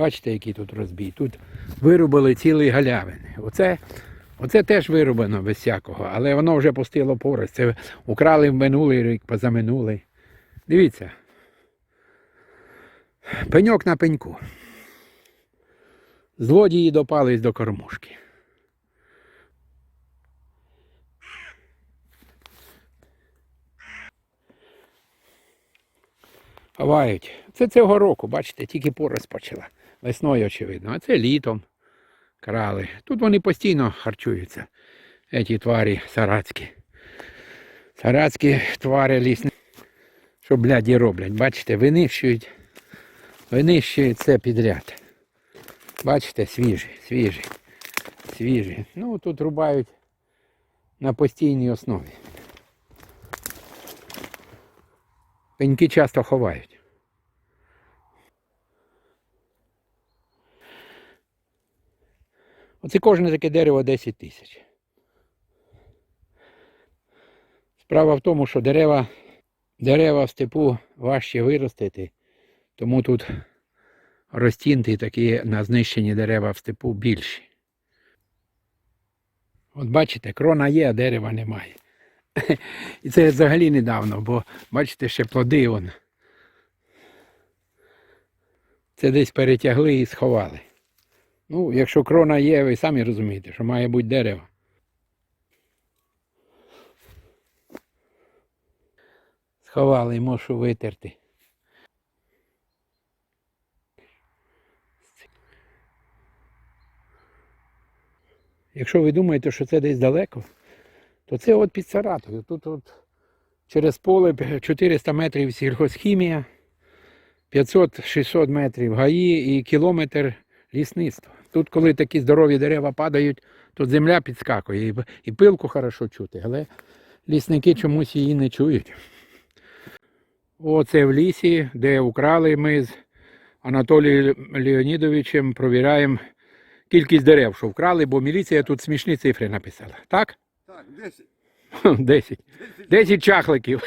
Бачите, який тут розбій. Тут вирубили цілий галявини. Оце, оце теж вирубано без всякого, але воно вже пустило порость. Це украли в минулий рік, позаминулий. Дивіться. Пеньок на пеньку. Злодії допались до кормушки. Ховають. Це цього року, бачите, тільки порость почала. Весною, очевидно, а це літом крали. Тут вони постійно харчуються, ці тварі сарацькі. Сарацькі твари лісні. Що бляді роблять, бачите, винищують, винищують це підряд. Бачите, свіжі, свіжі, свіжі. Ну тут рубають на постійній основі. Пеньки часто ховають. Оце кожне таке дерево 10 тисяч. Справа в тому, що дерева, дерева в степу важче виростити, тому тут розтінти такі на знищені дерева в степу більші. От бачите, крона є, а дерева немає. І це взагалі недавно, бо бачите, ще плоди он. Це десь перетягли і сховали. Ну, якщо крона є, ви самі розумієте, що має бути дерево. Сховали мушу витерти. Якщо ви думаєте, що це десь далеко, то це от під Саратовою. Тут от через поле 400 метрів сільхозхімія, 500-600 метрів гаї і кілометр лісництва. Тут, коли такі здорові дерева падають, тут земля підскакує і, і пилку хорошо чути, але лісники чомусь її не чують. Оце в лісі, де украли ми з Анатолієм Леонідовичем, провіряємо кількість дерев, що вкрали, бо міліція тут смішні цифри написала. Так? Так, 10. 10. 10 чахликів.